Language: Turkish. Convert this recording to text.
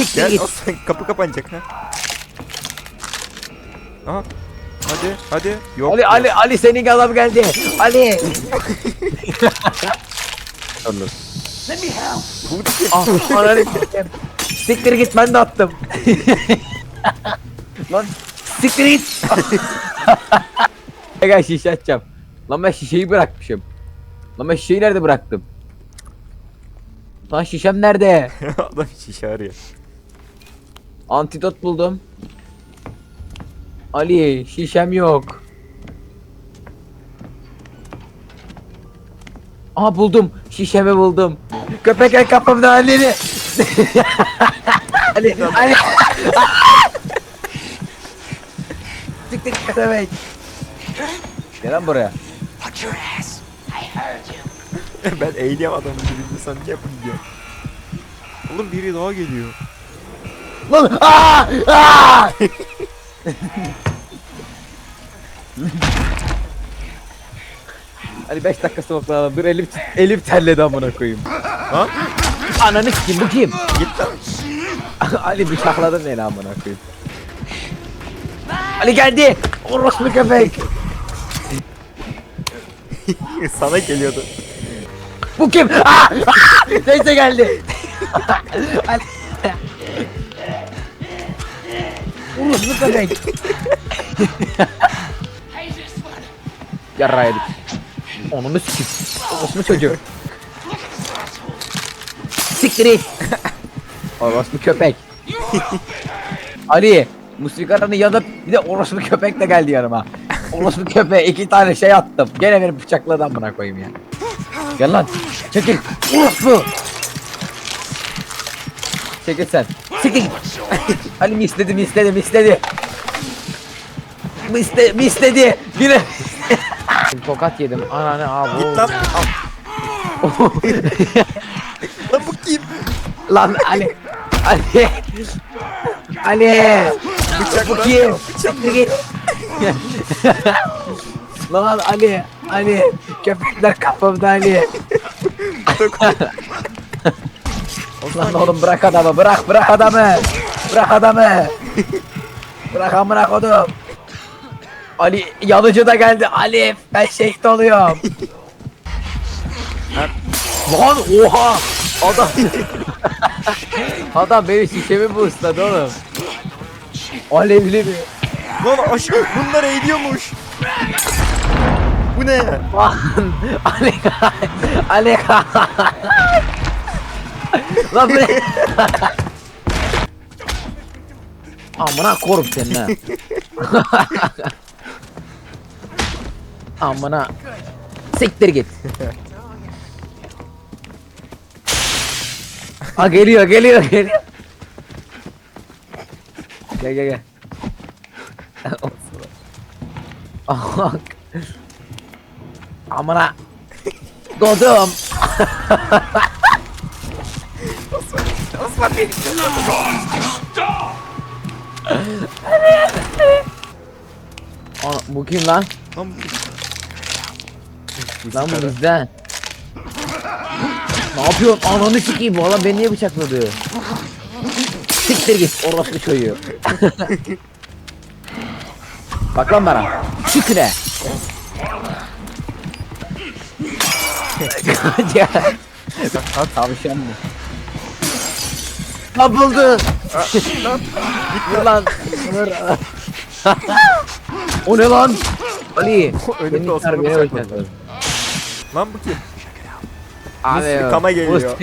Siktir Gel git. Osman kapı kapanacak ha. Aha. Hadi hadi. Yok. Ali Ali Ali senin adam geldi. Ali. ah, ananı sikeyim. Siktir git ben de attım. Lan siktir git. Gel şişe açacağım. Lan ben şişeyi bırakmışım. Lan ben şişeyi nerede bıraktım? Lan şişem nerede? Adam şişe arıyor. Antidot buldum. Ali şişem yok. Aa buldum. Şişemi buldum. Köpek el kapımda Ali'ni. Ali Ali. Tık tık köpek. Gel lan buraya. ben eğleyem adamın dibinde sen ne yapın diyor. Oğlum biri daha geliyor. Lan aa! Aa! Hadi 5 dakika smoke'layalım. Dur elim, elim terledi amına koyayım. Ha? Ananı kim bu kim? Git lan. Ali bıçakladın beni amına koyayım. Ali geldi. Orospu köpek. Sana geliyordu. Bu kim? Aa! Aa! Neyse geldi. Ali. Orospu köpek. Yarra yedik. Onu sikip. Orospu çocuğu. Siktir it. Orospu köpek. Ali. Musikara'nın yanında bir de orospu köpek de geldi yanıma. Orospu köpeğe iki tane şey attım. Gene beni bıçakladı amına koyayım ya. Gel lan. Çekil. Orospu. Çekil sen. Siktir git. Ali mi istedi mi istedi mi istedi. Mi istedi mi istedi. Bire. Tokat yedim. Ananı abi. Git lan. Lan bu kim? Lan Ali. Ali. Ali. Bu kim? Siktir git. Lan Ali. Ali. Köpekler kafamda Ali. Lan oğlum bırak adamı bırak bırak adamı. Bırak adamı. Bırak amına kodum. Ali yanıcı da geldi. Ali ben şehit oluyorum. Lan oha. Adam. Adam benim şişemi bu ısladı oğlum. Alevli mi? Lan aşkım bunlar eğiliyormuş. Bu ne? Lan Ali Ali Lan bu ne? Amına korum seni ha. Amına siktir git. Ha geliyor geliyor geliyor. Gel gel gel. Ah, Amına Doğdum. Beni. Ana, bu kim lan? Lan bu? Lan bu bizden. ne yapıyorsun? Ananı sikeyim adam beni niye bıçakladı? Siktir git orospu çocuğu. Bak lan bana. Şükre. ya. Tavşan mı? Lan buldu. Dur lan. Dur. o ne lan? Ali. Önümde Beni Osman'ı beni bıçakladı. bıçakladı. Lan bu kim? Abi Kama geliyor.